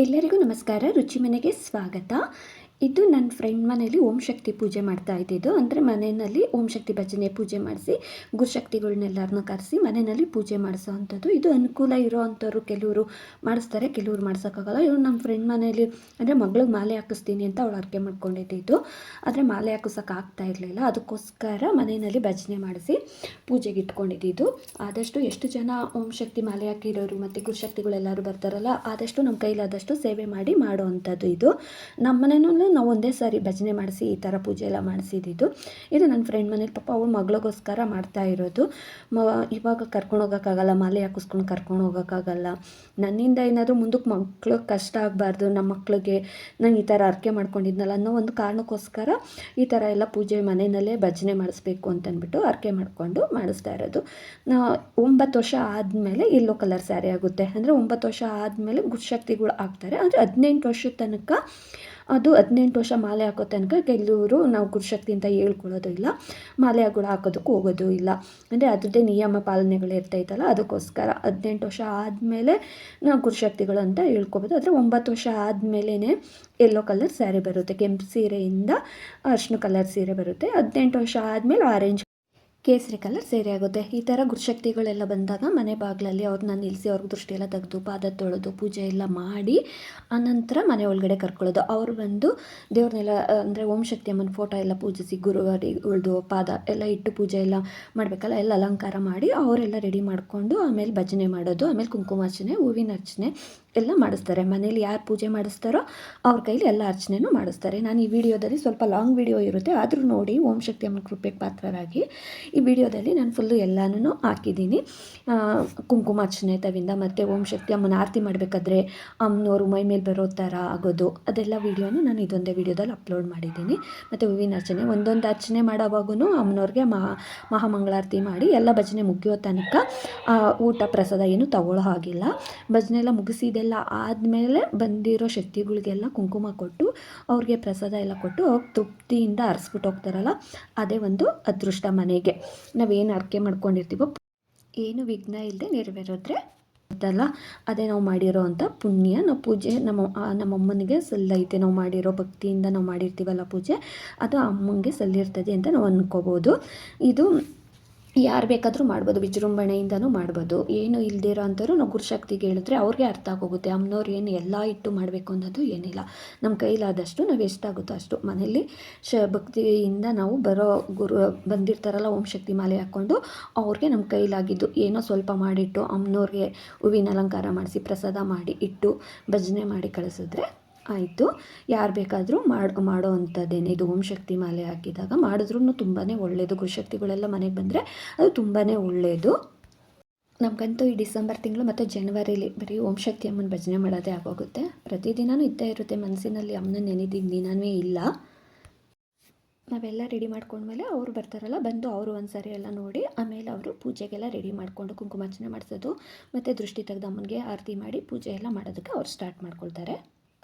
ಎಲ್ಲರಿಗೂ ನಮಸ್ಕಾರ. ರುಚಿ ಮನೆಗೆ ಸ್ವಾಗತ. ಇದು ನನ್ನ ಫ್ರೆಂಡ್ ಮನೇಲಿ ಓಂ ಶಕ್ತಿ ಪೂಜೆ ಮಾಡ್ತಾ ಇದ್ದಿದ್ದು. ಅಂದರೆ ಮನೆಯಲ್ಲಿ ಓಂ ಶಕ್ತಿ ಭಜನೆ ಪೂಜೆ ಮಾಡಿಸಿ ಗುರುಶಕ್ತಿಗಳನ್ನೆಲ್ಲರನ್ನೂ ಕರೆಸಿ ಮನೆಯಲ್ಲಿ ಪೂಜೆ ಮಾಡಿಸೋ ಅಂಥದ್ದು ಇದು ಅನುಕೂಲ ಇರೋ ಅಂಥವ್ರು ಕೆಲವರು ಮಾಡಿಸ್ತಾರೆ, ಕೆಲವರು ಮಾಡ್ಸೋಕ್ಕಾಗಲ್ಲ. ಇವರು ನಮ್ಮ ಫ್ರೆಂಡ್ ಮನೇಲಿ, ಅಂದರೆ ಮಗಳಿಗೆ ಮಾಲೆ ಹಾಕಿಸ್ತೀನಿ ಅಂತ ಅವಳು ಅರ್ಕೆ ಮಾಡ್ಕೊಂಡಿದ್ದಿದ್ದು. ಆದರೆ ಮಾಲೆ ಹಾಕಿಸೋಕೆ ಆಗ್ತಾ ಇರಲಿಲ್ಲ. ಅದಕ್ಕೋಸ್ಕರ ಮನೆಯಲ್ಲಿ ಭಜನೆ ಮಾಡಿಸಿ ಪೂಜೆಗೆ ಇಟ್ಕೊಂಡಿದ್ದಿದ್ದು. ಆದಷ್ಟು ಎಷ್ಟು ಜನ ಓಂ ಶಕ್ತಿ ಮಾಲೆ ಹಾಕಿರೋರು ಮತ್ತು ಗುರುಶಕ್ತಿಗಳೆಲ್ಲರೂ ಬರ್ತಾರಲ್ಲ, ಆದಷ್ಟು ನಮ್ಮ ಕೈಲಾದಷ್ಟು ಸೇವೆ ಮಾಡಿ ಮಾಡೋ ಅಂಥದ್ದು ಇದು. ನಮ್ಮ ಮನೆಯಲ್ಲೂ ನಾವು ಒಂದೇ ಸಾರಿ ಭಜನೆ ಮಾಡಿಸಿ ಈ ಥರ ಪೂಜೆ ಎಲ್ಲ ಮಾಡಿಸಿದ್ದು ಇದು ನನ್ನ ಫ್ರೆಂಡ್ ಮನೇಲಿ ಪಾಪ ಅವ್ರ ಮಗಳಿಗೋಸ್ಕರ ಮಾಡ್ತಾ ಇರೋದು. ಮ, ಇವಾಗ ಕರ್ಕೊಂಡು ಹೋಗೋಕ್ಕಾಗಲ್ಲ, ಮಾಲೆ ಹಾಕಿಸ್ಕೊಂಡು ಕರ್ಕೊಂಡು ಹೋಗೋಕ್ಕಾಗಲ್ಲ. ನನ್ನಿಂದ ಏನಾದರೂ ಮುಂದಕ್ಕೆ ಮಕ್ಳಿಗೆ ಕಷ್ಟ ಆಗಬಾರ್ದು, ನಮ್ಮ ಮಕ್ಳಿಗೆ ನಾನು ಈ ಥರ ಅರ್ಕೆ ಮಾಡ್ಕೊಂಡಿದ್ನಲ್ಲ ಅನ್ನೋ ಒಂದು ಕಾರಣಕ್ಕೋಸ್ಕರ ಈ ಥರ ಎಲ್ಲ ಪೂಜೆ ಮನೆಯಲ್ಲೇ ಭಜನೆ ಮಾಡಿಸ್ಬೇಕು ಅಂತಂದ್ಬಿಟ್ಟು ಅರ್ಕೆ ಮಾಡಿಕೊಂಡು ಮಾಡಿಸ್ತಾ ಇರೋದು. ಒಂಬತ್ತು ವರ್ಷ ಆದಮೇಲೆ ಎಲ್ಲೋ ಕಲರ್ ಸ್ಯಾರಿ ಆಗುತ್ತೆ. ಅಂದರೆ ಒಂಬತ್ತು ವರ್ಷ ಆದಮೇಲೆ ಗುರುಶಕ್ತಿಗಳು ಆಗ್ತಾರೆ. ಅಂದರೆ ಹದಿನೆಂಟು ವರ್ಷದ ತನಕ ಅದು ಹದಿನೆಂಟು ವರ್ಷ ಮಾಲೆ ಹಾಕೋ ತನಕ ಕೆಲವರು ನಾವು ಗುರುಶಕ್ತಿ ಅಂತ ಹೇಳ್ಕೊಳ್ಳೋದು ಇಲ್ಲ. ಮಾಲೆಗಳು ಹಾಕೋದಕ್ಕೂ ಹೋಗೋದು ಇಲ್ಲ. ಅಂದರೆ ಅದರದ್ದೇ ನಿಯಮ ಪಾಲನೆಗಳು ಇರ್ತೈತಲ್ಲ ಅದಕ್ಕೋಸ್ಕರ ಹದಿನೆಂಟು ವರ್ಷ ಆದಮೇಲೆ ನಾವು ಗುರುಶಕ್ತಿಗಳು ಅಂತ ಹೇಳ್ಕೊಬೋದು. ಆದರೆ ಒಂಬತ್ತು ವರ್ಷ ಆದಮೇಲೆ ಎಲ್ಲೋ ಕಲರ್ ಸ್ಯಾರಿ ಬರುತ್ತೆ. ಕೆಂಪು ಸೀರೆಯಿಂದ ಅರ್ಶಿನ ಕಲರ್ ಸೀರೆ ಬರುತ್ತೆ. ಹದಿನೆಂಟು ವರ್ಷ ಆದಮೇಲೆ ಆರೆಂಜ್ ಕೇಸರಿ ಕಲರ್ ಸೇರಿ ಆಗುತ್ತೆ. ಈ ಥರ ಗುರುಶಕ್ತಿಗಳೆಲ್ಲ ಬಂದಾಗ ಮನೆ ಬಾಗಿಲಲ್ಲಿ ಅವ್ರನ್ನ ನಿಲ್ಲಿಸಿ ಅವ್ರಿಗೆ ದೃಷ್ಟಿಯೆಲ್ಲ ತೆಗೆದು ಪಾದ ತೊಳೆದು ಪೂಜೆ ಎಲ್ಲ ಮಾಡಿ ಆನಂತರ ಮನೆ ಒಳಗಡೆ ಕರ್ಕೊಳ್ಳೋದು. ಅವ್ರು ಬಂದು ದೇವ್ರನ್ನೆಲ್ಲ, ಅಂದರೆ ಓಂ ಶಕ್ತಿ ಅಮ್ಮನ ಫೋಟೋ ಎಲ್ಲ ಪೂಜಿಸಿ ಗುರುವಾರಿ ಉಳಿದು ಪಾದ ಎಲ್ಲ ಇಟ್ಟು ಪೂಜೆ ಎಲ್ಲ ಮಾಡಬೇಕಲ್ಲ, ಎಲ್ಲ ಅಲಂಕಾರ ಮಾಡಿ ಅವರೆಲ್ಲ ರೆಡಿ ಮಾಡಿಕೊಂಡು ಆಮೇಲೆ ಭಜನೆ ಮಾಡೋದು, ಆಮೇಲೆ ಕುಂಕುಮಾರ್ಚನೆ, ಹೂವಿನ ಅರ್ಚನೆ ಎಲ್ಲ ಮಾಡಿಸ್ತಾರೆ. ಮನೇಲಿ ಯಾರು ಪೂಜೆ ಮಾಡಿಸ್ತಾರೋ ಅವ್ರ ಕೈಲಿ ಎಲ್ಲ ಅರ್ಚನೆನೂ ಮಾಡಿಸ್ತಾರೆ. ನಾನು ಈ ವಿಡಿಯೋದಲ್ಲಿ ಸ್ವಲ್ಪ ಲಾಂಗ್ ವಿಡಿಯೋ ಇರುತ್ತೆ, ಆದರೂ ನೋಡಿ ಓಂ ಶಕ್ತಿ ಅಮ್ಮನ ಕೃಪೆಗೆ ಪಾತ್ರರಾಗಿ ಈ ವಿಡಿಯೋದಲ್ಲಿ ನಾನು ಫುಲ್ಲು ಎಲ್ಲನೂ ಹಾಕಿದ್ದೀನಿ. ಕುಂಕುಮಾರ್ಚನೆ ತವಿಂದ ಮತ್ತು ಓಂ ಶಕ್ತಿ ಅಮ್ಮನ ಆರತಿ ಮಾಡಬೇಕಾದ್ರೆ ಅಮ್ಮನವರು ಮೈ ಮೇಲೆ ಬರೋ ಥರ ಆಗೋದು, ಅದೆಲ್ಲ ವೀಡಿಯೋನು ನಾನು ಇದೊಂದೇ ವೀಡಿಯೋದಲ್ಲಿ ಅಪ್ಲೋಡ್ ಮಾಡಿದ್ದೀನಿ. ಮತ್ತು ಹೂವಿನ ಅರ್ಚನೆ, ಒಂದೊಂದು ಅರ್ಚನೆ ಮಾಡೋವಾಗೂ ಅಮ್ಮನವ್ರಿಗೆ ಮಹಾ, ಮಹಾಮಂಗಳಾರತಿ ಮಾಡಿ ಎಲ್ಲ ಭಜನೆ ಮುಗಿಯೋ ತನಕ ಊಟ ಪ್ರಸಾದ ಏನು ತಗೊಳ್ಳೋ ಹಾಗಿಲ್ಲ. ಭಜನೆ ಎಲ್ಲ ಮುಗಿಸಿದೆಲ್ಲ ಆದಮೇಲೆ ಬಂದಿರೋ ಶಕ್ತಿಗಳಿಗೆಲ್ಲ ಕುಂಕುಮ ಕೊಟ್ಟು ಅವ್ರಿಗೆ ಪ್ರಸಾದ ಎಲ್ಲ ಕೊಟ್ಟು ತೃಪ್ತಿಯಿಂದ ಅರ್ಸ್ಬಿಟ್ಟು ಹೋಗ್ತಾರಲ್ಲ, ಅದೇ ಒಂದು ಅದೃಷ್ಟ ಮನೆಗೆ. ನಾವೇನು ಅರ್ಕೆ ಮಾಡ್ಕೊಂಡಿರ್ತೀವೋ ಏನು ವಿಘ್ನ ಇಲ್ಲದೆ ನೆರವೇರಿದ್ರೆ ಅದಲ್ಲ. ಅದೇ ನಾವು ಮಾಡಿರೋ ಅಂಥ ಪುಣ್ಯ. ನಾವು ಪೂಜೆ ನಮ್ಮ ನಮ್ಮಮ್ಮನಿಗೆ ಸಲ್ಲೈತೆ. ನಾವು ಮಾಡಿರೋ ಭಕ್ತಿಯಿಂದ ನಾವು ಮಾಡಿರ್ತೀವಲ್ಲ ಪೂಜೆ, ಅದು ಅಮ್ಮನಿಗೆ ಸಲ್ಲಿರ್ತದೆ ಅಂತ ನಾವು ಅಂದ್ಕೋಬೋದು ಇದು ಯಾರು ಬೇಕಾದರೂ ಮಾಡ್ಬೋದು, ವಿಜೃಂಭಣೆಯಿಂದನೂ ಮಾಡ್ಬೋದು. ಏನು ಇಲ್ದಿರೋ ಅಂಥವ್ರು ನಾವು ಗುರುಶಕ್ತಿಗೆ ಹೇಳಿದ್ರೆ ಅವ್ರಿಗೆ ಅರ್ಥ ಆಗೋಗುತ್ತೆ. ಅಮ್ಮನವ್ರು ಏನು ಎಲ್ಲ ಇಟ್ಟು ಮಾಡಬೇಕು ಅನ್ನೋದು ಏನಿಲ್ಲ. ನಮ್ಮ ಕೈಲಾದಷ್ಟು ನಾವು ಎಷ್ಟಾಗುತ್ತೋ ಅಷ್ಟು. ಮನೇಲಿ ಶ ಭಕ್ತಿಯಿಂದ ನಾವು ಬರೋ ಗುರು, ಬಂದಿರ್ತಾರಲ್ಲ ಓಂ ಶಕ್ತಿ ಮಾಲೆ ಹಾಕ್ಕೊಂಡು ಅವ್ರಿಗೆ ನಮ್ಮ ಕೈಲಾಗಿದ್ದು ಏನೋ ಸ್ವಲ್ಪ ಮಾಡಿಟ್ಟು ಅಮ್ಮನವ್ರಿಗೆ ಹೂವಿನ ಅಲಂಕಾರ ಮಾಡಿಸಿ ಪ್ರಸಾದ ಮಾಡಿ ಇಟ್ಟು ಭಜನೆ ಮಾಡಿ ಕಳಿಸಿದ್ರೆ ಆಯಿತು. ಯಾರು ಬೇಕಾದರೂ ಮಾಡಿ ಮಾಡೋ ಅಂಥದ್ದೇನೆ ಇದು ಓಂ ಶಕ್ತಿ ಮಾಲೆ ಹಾಕಿದಾಗ ಮಾಡಿದ್ರೂ ತುಂಬಾ ಒಳ್ಳೆಯದು ಗುರುಶಕ್ತಿಗಳೆಲ್ಲ ಮನೆಗೆ ಬಂದರೆ ಅದು ತುಂಬಾ ಒಳ್ಳೆಯದು ನಮಗಂತೂ ಈ ಡಿಸೆಂಬರ್ ತಿಂಗಳು ಮತ್ತು ಜನವರಿಲಿ ಬರೀ ಓಂ ಶಕ್ತಿ ಅಮ್ಮನ ಭಜನೆ ಮಾಡೋದೇ ಆಗೋಗುತ್ತೆ. ಪ್ರತಿದಿನವೂ ಇದ್ದೇ ಇರುತ್ತೆ. ಮನಸ್ಸಿನಲ್ಲಿ ಅಮ್ಮನ ನೆನೆದಿದ್ದ ದಿನವೇ ಇಲ್ಲ. ನಾವೆಲ್ಲ ರೆಡಿ ಮಾಡ್ಕೊಂಡ್ಮೇಲೆ ಅವರು ಬರ್ತಾರಲ್ಲ, ಬಂದು ಅವರು ಒಂದು ಸರಿ ಎಲ್ಲ ನೋಡಿ, ಆಮೇಲೆ ಅವರು ಪೂಜೆಗೆಲ್ಲ ರೆಡಿ ಮಾಡಿಕೊಂಡು ಕುಂಕುಮಾರ್ಚನೆ ಮಾಡಿಸೋದು, ಮತ್ತು ದೃಷ್ಟಿ ತೆಗೆದು ಅಮ್ಮನಿಗೆ ಆರತಿ ಮಾಡಿ ಪೂಜೆ ಎಲ್ಲ ಮಾಡೋದಕ್ಕೆ ಅವ್ರು ಸ್ಟಾರ್ಟ್ ಮಾಡ್ಕೊಳ್ತಾರೆ.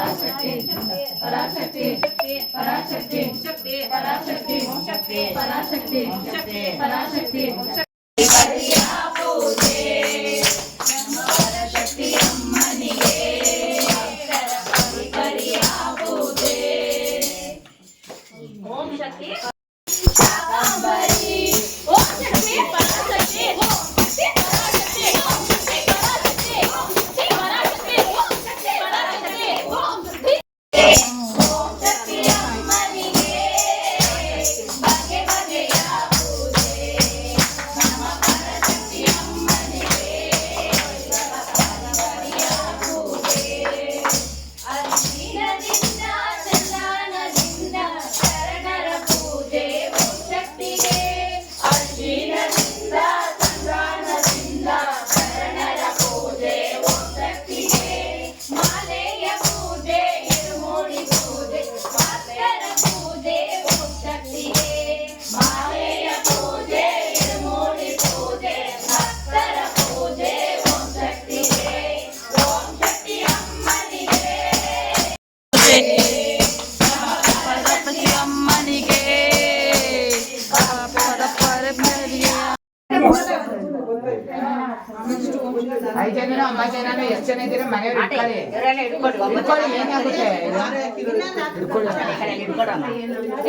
पराशक्ति पराशक्ति पराशक्ति शक्ति पराशक्ति शक्ति पराशक्ति शक्ति पराशक्ति। पतिया पूजे नमः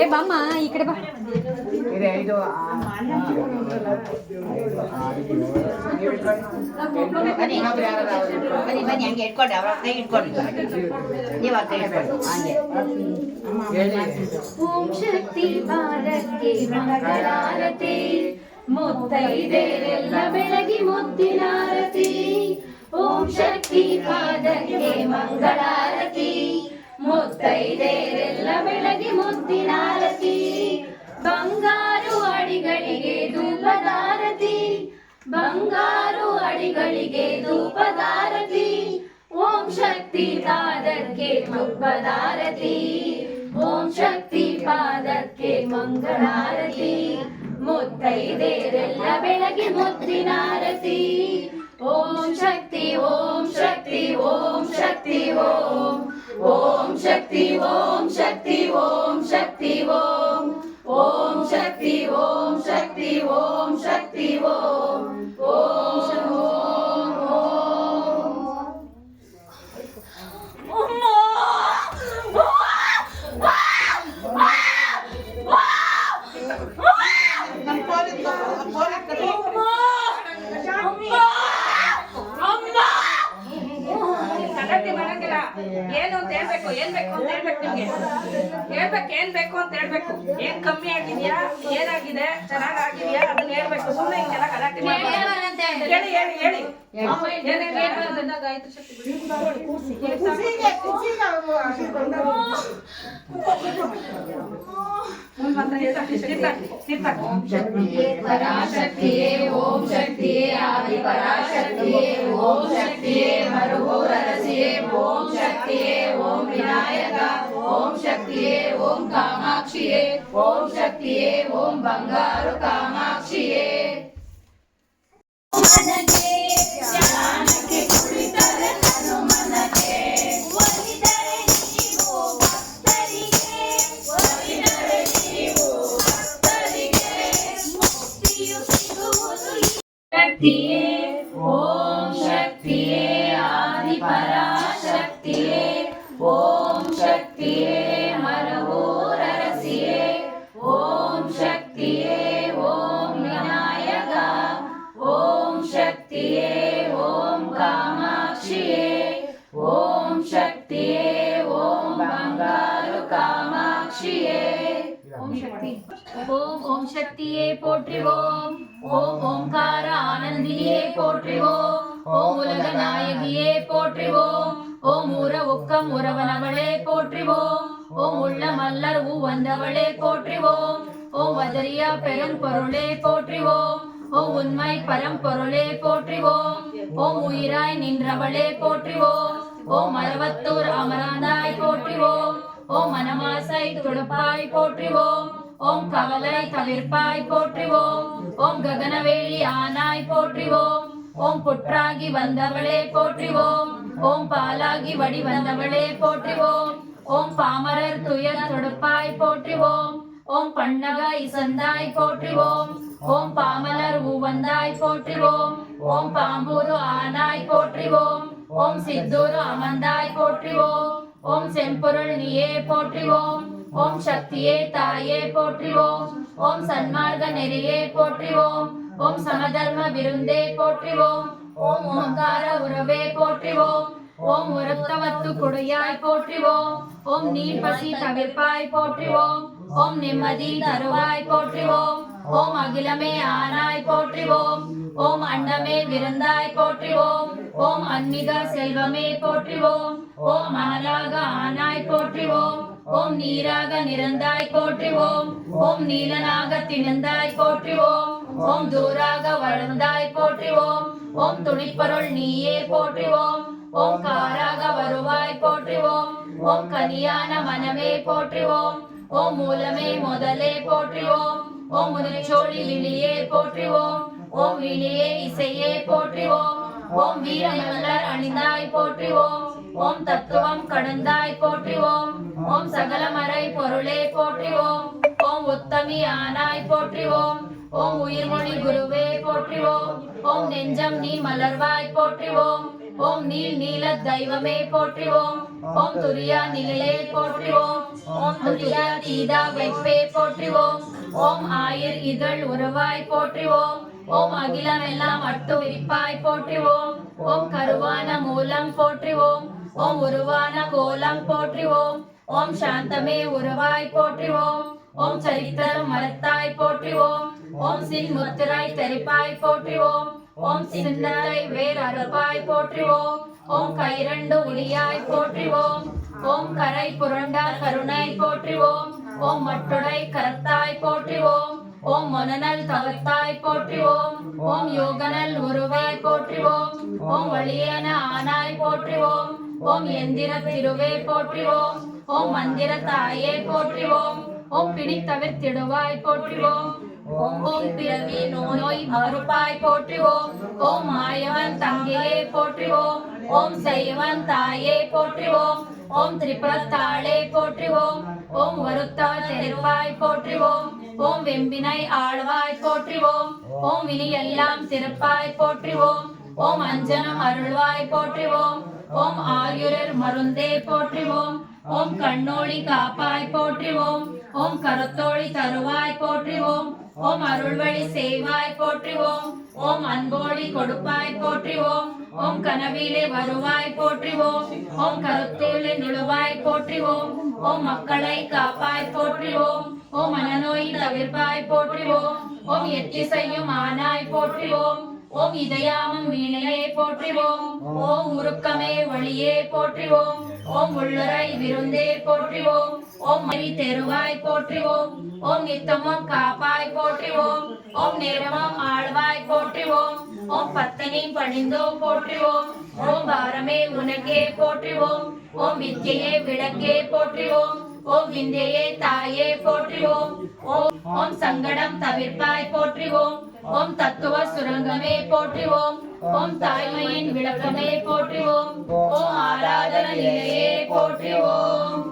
ఏ ಬಾ. ఇక్కడ బా ಬನ್ನಿ ಬನ್ನಿ ಹಂಗೆ ಇಟ್ಕೊಳ್ಳಿ ಅವ್ರ ಕೈ ಇಟ್ಕೊಳ್ಳಿ ನೀವು ಅವ್ರ ಕೈ ಇಟ್ಕೊಳ್ಳಿ ಹಂಗೆ. ಓಂ ಶಕ್ತಿ ಭಾರಕ್ಕೆ ಮಂಗಳಾರತಿ ಮುತ್ತೈದೆಯರೆಲ್ಲ ಬೆಳಗಿ ಮುತ್ತಿನಾರತಿ. ಓಂ ಶಕ್ತಿ ಪಾದಕ್ಕೆ ಮಂಗಳಾರತಿ. ಮುತ್ತೈದೆರೆಲ್ಲ ಬೆಳಗ್ಗೆ ಮುತ್ತಿನಾರತಿ ಬಂಗಾರು ಅಡಿಗಳಿಗೆ ಧೂಪದಾರತಿ ಬಂಗಾರು ಅಡಿಗಳಿಗೆ ಧೂಪದಾರತಿ ಓಂ ಶಕ್ತಿ ಪಾದಕ್ಕೆ ಧೂಪದಾರತಿ ಓಂ ಶಕ್ತಿ ಪಾದಕ್ಕೆ ಮಂಗಳಾರತಿ ಮುತ್ತೈದೇರೆಲ್ಲ ಬೆಳಗ್ಗೆ ಮುತ್ತಿನಾರತಿ ಓಂ ಶಕ್ತಿ ಓಂ ಶಕ್ತಿ ಓಂ ಶಕ್ತಿ, ಓಂ. ஓம் சக்தி ஓம் சக்தி ஓம் சக்தி ஓம் ஓம் சக்தி ஓம் சக்தி ஓம் சக்தி ஓம் ஓம் ஓம் ஓம் Ang polit ka, ang polit ka. Mama! Mama! ಹೇಳ್ಬೇಕು ಏನ್ ಬೇಕು ಅಂತ ಹೇಳ್ಬೇಕು ನಿಮ್ಗೆ? ಹೇಳ್ಬೇಕು ಏನ್ ಬೇಕು ಅಂತ ಹೇಳ್ಬೇಕು. ಏನ್ ಕಮ್ಮಿ ಆಗಿದ್ಯಾ ಏನಾಗಿದೆ ಚೆನ್ನಾಗ್ ಆಗಿದ್ಯಾ ಅದನ್ನ ಹೇಳ್ಬೇಕು. ಸುಮ್ಮನೆ ಹಿಂಗೆಲ್ಲ ಗಲಾಟೆ ಮಾಡ್ಬಾರ್ದು. ओम शक्तिये आदि ओम शक्तिये ओम शक्तिये ओम विनायका ओम ओम ओम शक्तिये ओम बंगारु कामाक्षिये ಮರುಹೋರರಸಿಯೇ ஓம் ஓம் சக்தியே போற்றிவோம். ஓம் ஓம்கார ஆனந்தியே போற்றிவோம். ஓம் உலக நாயகியே போற்றிவோம். ஓம் உற ஒக்கம் உறவனவளே போற்றிவோம். ஓம் உள்ள மல்லர் ஊ வந்தவளே போற்றிவோம். ஓம் வதரியா பெரும் பொருளே போற்றிவோம். ஓம் உண்மை பரம்பொருளே போற்றிவோம். ஓம் உயிராய் நின்றவளே போற்றிவோம். ஓம் மரவத்தூர் அமராந்தாய் போற்றிவோம். ஓம் மனமாசை துடுப்பாய் போற்றிவோம். ஓம் கவலை தவிர்ப்பாய் போற்றிவோம். ஓம் ககனவேலி ஆனாய் போற்றிவோம். ஓம் புற்றாகி வந்தவளே போற்றிவோம். ஓம் பாலாகி வடி வந்தவளே போற்றிவோம். ஓம் பாமரர் துயர் தொடுப்பாய் போற்றிவோம். ஓம் பன்னக இசந்தாய் போற்றிவோம். ஓம் பாமலர் ஊவந்தாய் போற்றிவோம். ஓம் பாம்பூரு ஆனாய் போற்றிவோம். ஓம் சித்தூரு அமந்தாய் போற்றிவோம். ஓம் செம்பொருள் நீயே போற்றிவோம். ஓம் சக்தியே தாயே போற்றிவோம். ஓம் சன்மார்க்க நெறியே போற்றிவோம். ஓம் சமதர்ம விருந்தே போற்றிவோம். ஓம் ஓங்கார உறவே போற்றிவோம். ஓம் உரத்தவத்து குடையாய் போற்றிவோம். ஓம் நீர் பசி தவிர்ப்பாய் போற்றிவோம். ஓம் நிம்மதி தருவாய் போற்றிவோம். ஓம் அகிலமே ஆனாய் போற்றிவோம். ஓம் அண்டமே விருந்தாய் போற்றிவோம் ஓம் அன்மிக செல்வமே போற்றிவோம் ஓம் ஆனாக ஆனாய் போற்றிவோம் ஓம் நீராக நிறந்தாய் போற்றிவோம் ஓம் நீலனாக திணந்தாய் போற்றிவோம் ஓம் தூராக வளர்ந்தாய் போற்றிவோம் ஓம் துணிப்பொருள் நீயே போற்றிவோம் ஓம் காராக வருவாய் போற்றிவோம் ஓம் கனியான மனமே போற்றிவோம் ஓம் மூலமே முதலே போற்றிவோம் ஓம் முனிச்சோழி விழியே போற்றிவோம் ஓம் விழியே இசையே போற்றிவோம் ஓம் வீரமலர் அணிந்தாய் போற்றிவோம் ஓம் தத்துவம் கடந்தாய் போற்றிவோம் ஓம் சகலமறை பொருளே போற்றிவோம் ஓம் உத்தமி ஆனாய் போற்றிவோம் ஓம் உயிர்மொழி குருவே போற்றிவோம் ஓம் நெஞ்சம் நீ மலர்வாய் போற்றிவோம் ஓம் நீல் நீல தெய்வமே போற்றிவோம் ஓம் துரியா நிலையே போற்றிவோம் ஓம் துரியா தீதா வைப்பே போற்றிவோம் ஓம் ஆயிர் இதழ் உறவாய் போற்றிவோம் ஓம் அகிலம் எல்லாம் அட்டு விரிப்பாய் போற்றிவோம். ஓம் கருவான மூலம் போற்றிவோம். ஓம் உருவான கோலம் போற்றிவோம். ஓம் சாந்தமே உருவாய் போற்றிவோம். ஓம் சரித்திரம் மரத்தாய் போற்றிவோம். ஓம் சின் முத்திராய் தெரிப்பாய் போற்றிவோம். ஓம் சிந்தனை வேர் அறுப்பாய் போற்றிவோம். ஓம் கைரண்டு ஒளியாய் போற்றிவோம். ஓம் கரை புரண்டா கருணை போற்றிவோம். ஓம் மட்டுடை கரத்தாய் போற்றிவோம். ஓம் மனநல் தவத்தாய் போற்றிவோம். ஓம் யோகனல் உருவாய் போற்றிவோம். ஓம் வழியன ஆனாய் போற்றிவோம். ஓம் எந்திர திருவே போற்றிவோம். ஓம் மந்திர தாயே போற்றிவோம். ஓம் பிணித்தவிர்த்திடுவாய் போற்றிவோம். ஓம் பிறவி நோய் மறுப்பாய் போற்றிவோம். ஓம் மாயவன் தங்கையே போற்றிவோம். ஓம் செய்வன் தாயே போற்றிவோம். ஓம் திரிபுரத்தாளே போற்றிவோம். ஓம் வருத்தா தெரிவாய் போற்றிவோம். ஓம் வெம்பினை ஆழ்வாய் போற்றிவோம். ஓம் வினி எல்லாம் சிறப்பாய் போற்றிவோம். ஓம் அஞ்சனம் அருள்வாய் போற்றிவோம். ஓம் ஆயுரர் மருந்தே போற்றிவோம் ஓம் கண்ணோழி காப்பாய் போற்றிவோம் ஓம் கருத்தோழி தருவாய் போற்றிவோம் ஓம் அருள்வழி செய்வாய் போற்றிவோம் ஓம் அன்போழி கொடுப்பாய் போற்றிவோம் ஓம் கனவிலே வருவாய் போற்றிவோம் ஓம் கருத்தூலே நுழுவாய் போற்றிவோம் ஓம் மக்களை காப்பாய் போற்றிவோம் ஓம் மனநோய் தவிர்ப்பாய் போற்றிவோம் ஓம் எட்டிசையும் ஆனாய் போற்றிவோம் ஓம் இதயாமம் வீணையை போற்றிவோம். ஓம் உருக்கமே வழியே போற்றிவோம். ஓம் உள்ளரை விருந்தே போற்றிவோம். ஓம் மணி தெருவாய் போற்றிவோம். ஓம் நித்தமும் காப்பாய் போற்றிவோம். ஓம் நேரமும் ஆழ்வாய் போற்றிவோம். ஓம் பத்தினி பணிந்தோ போற்றிவோம். ஓம் பாரமே உனக்கே போற்றிவோம். ஓம் வித்தியே விளக்கே போற்றிவோம். ஓம் விந்தையே தாயே போற்றிவோம். ஓம் ஓம் சங்கடம் தவிர்ப்பாய் போற்றிவோம். ஓம் தத்துவ சுரங்கமே போற்றிவோம். ஓம் தாய்மையின் விளக்கமே போற்றிவோம். ஓம் ஆராதன நிலையே போற்றிவோம்.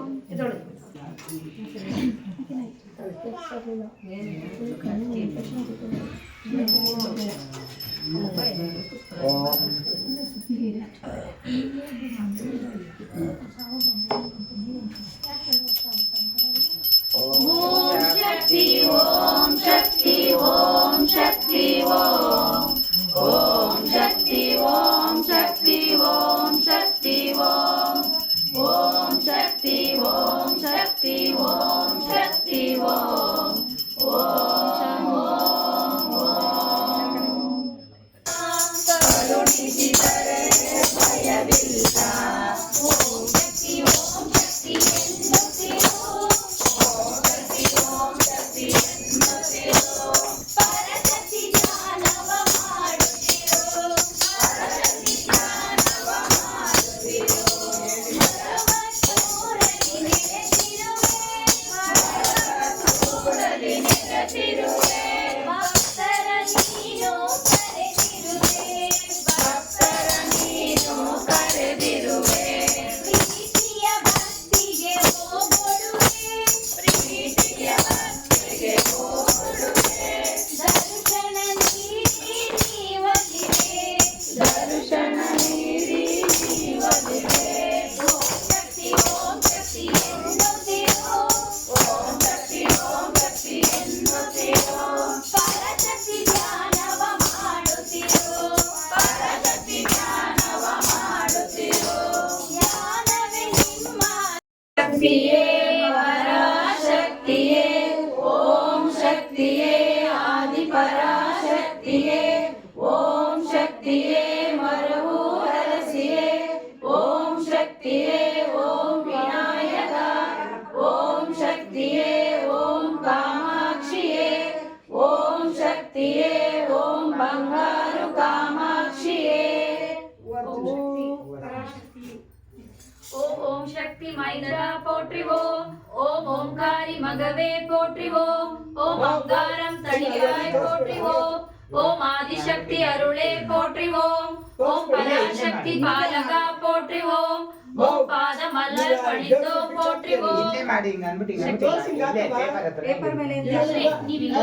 ஓம் சக்தி ஓம் ஆதிசக்தி அருளே போற்றிவோம் ஓம் பராசக்தி பாலகா போற்றிவோம் ஓம் பாத மலர் பணிந்தோம் போற்றிவோம் ಇಲ್ಲೇ ಮಾಡಿ ಹಿಂಗ್ ಅನ್ಬಿಟ್ಟು ಹಿಂಗ್ ಅನ್ಬಿಟ್ಟು ಇಲ್ಲೇ paper ಹತ್ರ. ಪೇಪರ್ ಮೇಲೆ ಎಂತ? ಅಂದ್ರೆ ನೀವು ಈಗ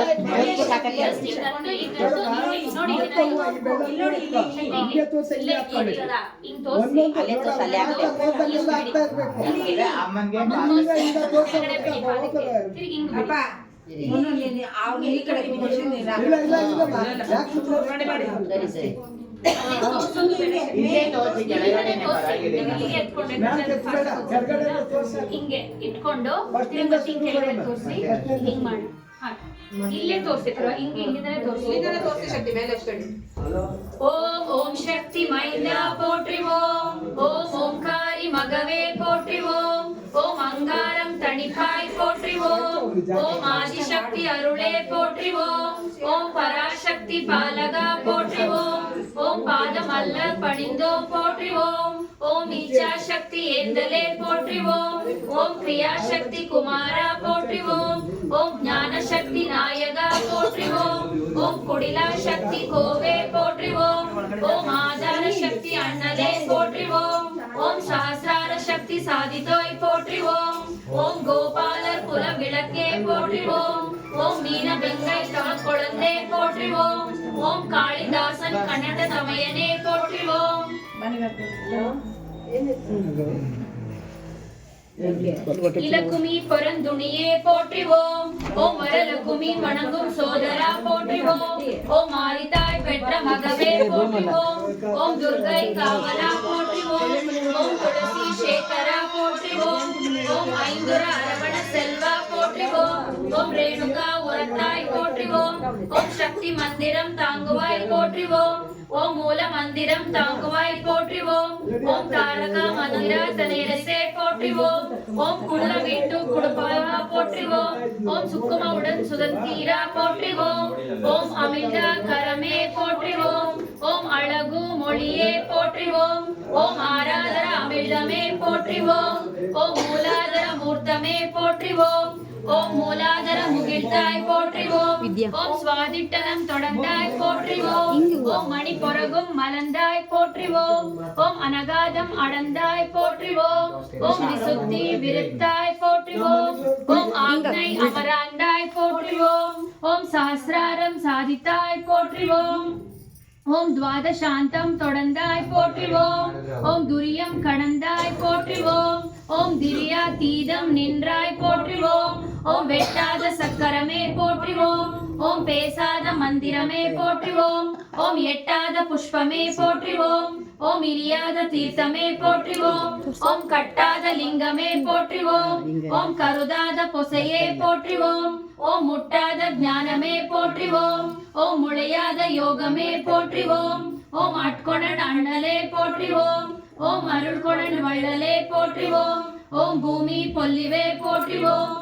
just ಹಿಂಗ್ ತಂದು ಹಿಂಗ್ ತಂದು ಹಿಂಗ್ ನೋಡಿ ಇದನ್ನ ಹಿಂಗ್ ಇಲ್ಲಿ ನೋಡಿ ಇಲ್ಲಿ ಹಿಂಗೆ ಇಲ್ಲೇ ಇದೆಯಲ್ಲ, ಹಿಂಗ್ ತೋರ್ಸಿ. ಅಲ್ಲೇ ತೋರ್ಸು, ಅಲ್ಲೇ ಆಗ್ಬೇಕು. ಇದೆ, ಅಮ್ಮನ್ಗೆ ಹಿಂಗೆ ಇಟ್ಕೊಂಡು ತೋರಿಸಿ. ಮಾಡಿ. ಇಲ್ಲೇ ಹಿಂಗೆ ಶಕ್ತಿ ಮೇಲೆ ಓಂ ಓಂ ಶಕ್ತಿ ಮೈನಾ ಪೋಟ್ರಿ ಓಂ. ಓಂ ಓಂಕಾರಿ ಮಗವೇ அங்காரம் போற்றிவோம் ஓம் ஆதிசக்தி அருளே போற்றிவோம் ஓம் பராசக்தி பாலகா போற்றிவோம் ஓம் பாதம் அல்ல பணிந்தோம் போற்றிவோம் ஓம் இச்சா சக்தி ஏந்தலே போற்றிவோம் ஓம் கிரியா சக்தி குமாரா போற்றிவோம் ஓம் ஞான சக்தி நாயகா போற்றிவோம் ஓம் குடிலா சக்தி கோவே போற்றிவோம் ஓம் ஆதார சக்தி அண்ணலே போற்றிவோம் ஓம் சஹசிரார சக்தி சாதிதோய் போற்றிவோம் ஓம் கோபாலர் குல விளக்கே போற்றிவோம். ஓம் மீன பெங்கை தவ குழந்தை போற்றிவோம். ஓம் காளிதாசன் கன்னட தமையனே போற்றிவோம். இலக்குமி பரந்துணியே போற்றிவோம். ஓம் வரலக்குமி வணங்கும் சோதரா போற்றிவோம். ஓம் மாரிதாய் பெற்ற மகவே போற்றிவோம். ஓம் துர்கை காவலா போற்றிவோம். ஓம் துளசி சேகரா போற்றிவோம். ஓம் ஐந்துர அரவண செல்வா போற்றிவோம். ஓம் ரேணுகா உரத்தாய் போற்றிவோம். ஓம் சக்தி மந்திரம் தாங்குவாய் போற்றிவோம். ஓம் மூல மந்திரம் தாங்குவாய் ஓம் தாரகா மந்திர தனேரசே போற்றிவோம். ஓம் குள்ள வீட்டு குடுப்பாயா போற்றிவோம். ஓம் சுக்குமாவுடன் சுதந்தீரா போற்றிவோம். ஓம் அமிழ்தா கரமே போற்றிவோம். ஓம் அழகு மொழியே போற்றிவோம். ஓம் ஆராதர அமிழ்தமே போற்றிவோம். ஓம் மூலாதர மூர்த்தமே போற்றிவோம். ஓம் மூலாதர முகிழ்த்தாய் போற்றிவோம். ஓம் சுவாதிட்டனம் தொடர்ந்தாய் போற்றிவோம். ஓம் மணி பொறகும் மலர்ந்தாய் போற்றிவோம். ஓம் அனகாதம் அடர்ந்தாய் போற்றிவோம். ஓம் விசுத்தி விருத்தாய் போற்றிவோம். ஓம் ஆக்னை அமராந்தாய் போற்றிவோம். ஓம் சஹசிராரம் சாதித்தாய் போற்றிவோம். ஓம் துவாதசாந்தம் தொடர்ந்தாய் போற்றிவோம். ஓம் துரியம் கடந்தாய் போற்றிவோம். ஓம் திரியா தீதம் நின்றாய் போற்றிவோம். ஓம் வெட்டாத சக்கரமே போற்றிவோம் ஓம் பேசாத மந்திரமே போற்றிவோம் ஓம் எட்டாத புஷ்பமே போற்றிவோம் ஓம் இரியாத தீர்த்தமே போற்றிவோம் ஓம் கட்டாத லிங்கமே போற்றிவோம் ஓம் கருதாத பொசையே போற்றிவோம் ஓம் முட்டாத ஞானமே போற்றிவோம் ஓம் முளையாத யோகமே போற்றிவோம் ஓம் அட்கொணன் அண்ணலே போற்றிவோம் ஓம் அருள்கொணன் வள்ளலே போற்றிவோம் ஓம் பூமி பொல்லிவே போற்றிவோம்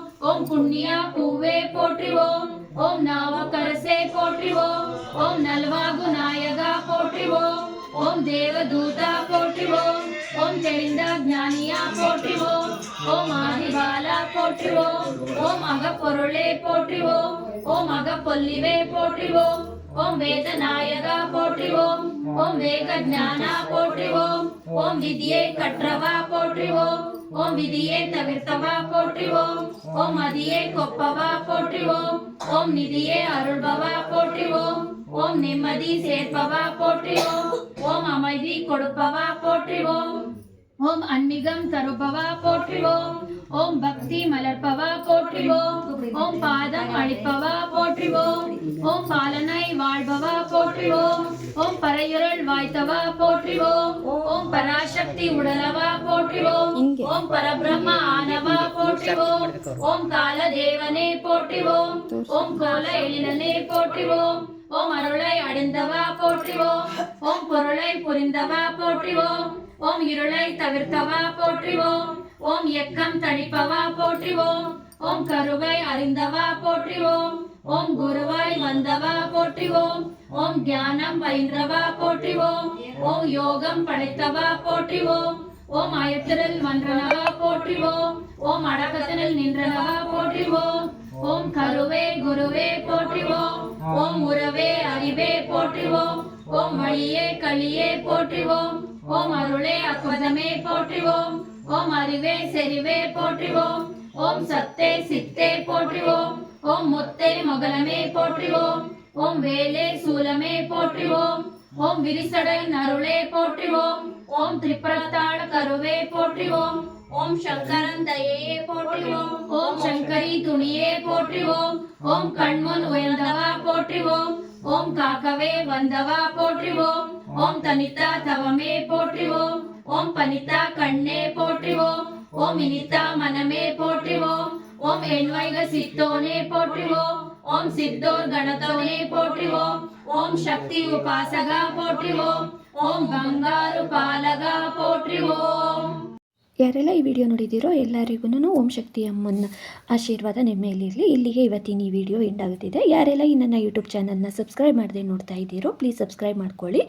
புண்ணியா பூவே போற்றிவோம் ஓம் நாவக்கரசே போற்றிவோம் ஓம் நல்வாகு நாயகா போற்றிவோம் ஓம் தேவதூதா போற்றிவோம் ஓம் தெரிந்த ஞானியா போற்றிவோம் ஓம் ஆதிபாலா போற்றிவோம் ஓம் அகப்பொருளே போற்றிவோம் ஓம் அகப்பொல்லிவே போற்றிவோம் ஓம் வேத நாயகா போற்றிவோம் ஓம் வேக ஞானா போற்றிவோம் ஓம் விதியை கற்றவா போற்றிவோம் ஓம் விதியை தவிர்த்தவா போற்றிவோம். ஓம் மதியை கொப்பவா போற்றிவோம். ஓம் நிதியே அருள்பவா போற்றிவோம். ஓம் நிம்மதி சேர்ப்பவா போற்றிவோம். ஓம் அமைதி கொடுப்பவா போற்றிவோம். ஓம் அன்மிகம் தருபவா போற்றிவோம். ஓம் பக்தி மலர்ப்பவா போற்றிவோம். ஓம் பாதம் அளிப்பவா போற்றிவோம். ஓம் பாலனை வாழ்பவா போற்றிவோம். ஓம் பறையுரல் வாய்த்தவா போற்றிவோம். ஓம் பராசக்தி உடலவா போற்றிவோம். ஓம் பரபிரம்ம ஆனவா போற்றிவோம். ஓம் கால தேவனே போற்றிவோம். ஓம் கோல எழிலனே போற்றிவோம். ஓம் அருளை அடைந்தவா போற்றிவோம். ஓம் பொருளை புரிந்தவா போற்றிவோம். ஓம் இருளை தவிர்த்தவா போற்றிவோம். ஓம் எக்கம் தணிப்பவா போற்றிவோம் ஓம் கருவை அறிந்தவா போற்றிவோம் ஓம் குருவாய் வந்தவா போற்றிவோம் ஓம் தியானம் பயின்றவா போற்றிவோம் ஓம் யோகம் படைத்தவா போற்றிவோம் ஓம் அயத்திரல் மன்றனவா போற்றிவோம் ஓம் அடக்கத்தினில் நின்றனவா போற்றிவோம் ஓம் கருவே குருவே போற்றிவோம் ஓம் உறவே அறிவே போற்றிவோம் ஓம் வழியே களியே போற்றிவோம் ஓம் அருளே அற்புதமே போற்றிவோம் ஓம் அறிவே செறிவே போற்றிவோம் ஓம் சத்தே சித்தே போற்றிவோம் ஓம் முத்தே மகளமே போற்றிவோம் ஓம் வேலே சூலமே போற்றிவோம் ஓம் விரிசடை நருளே போற்றிவோம் ஓம் திரிபுரத்தாள் கருவே போற்றிவோம் ஓம் சங்கரன் தயையே போற்றிவோம் ஓம் சங்கரி துணியே போற்றிவோம் ஓம் கண்முன் உயர்ந்தவா போற்றிவோம் ஓம் காக்கவே வந்தவா போற்றிவோம் ஓம் தனித்தா தவமே போற்றிவோம் ஓம் பனிதா கண்ணே போற்றிவோம். ஓம் இனிதா மனமே போற்றிவோம். ஓம் எண்வைக சித்தோனே போற்றிவோம். ஓம் சித்தோர் கணத்தோனே போற்றிவோம். ஓம் சக்தி உபாசகா போற்றிவோம். ஓம் கங்காரு பாலகா போற்றிவோம். ಯಾರೆಲ್ಲ ಈ ವಿಡಿಯೋ ನೋಡಿದ್ದೀರೋ ಎಲ್ಲರಿಗೂ ಓಂ ಶಕ್ತಿ ಅಮ್ಮನ ಆಶೀರ್ವಾದ ನಿಮ್ಮ ಮೇಲಿರಲಿ ಇಲ್ಲಿಗೆ ಇವತ್ತಿನ ಈ ವಿಡಿಯೋ ಎಂಡ್ ಆಗುತ್ತಿದೆ. ಯಾರೆಲ್ಲ ಈ ನನ್ನ ಯೂಟ್ಯೂಬ್ ಚಾನಲ್ನ ಸಬ್ಸ್ಕ್ರೈಬ್ ಮಾಡದೆ ನೋಡ್ತಾ ಇದ್ದೀರೋ ಪ್ಲೀಸ್ ಸಬ್ಸ್ಕ್ರೈಬ್ ಮಾಡ್ಕೊಳ್ಳಿ.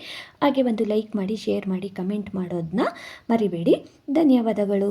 ಹಾಗೆ ಒಂದು ಲೈಕ್ ಮಾಡಿ ಶೇರ್ ಮಾಡಿ ಕಮೆಂಟ್ ಮಾಡೋದನ್ನ ಮರಿಬೇಡಿ. ಧನ್ಯವಾದಗಳು.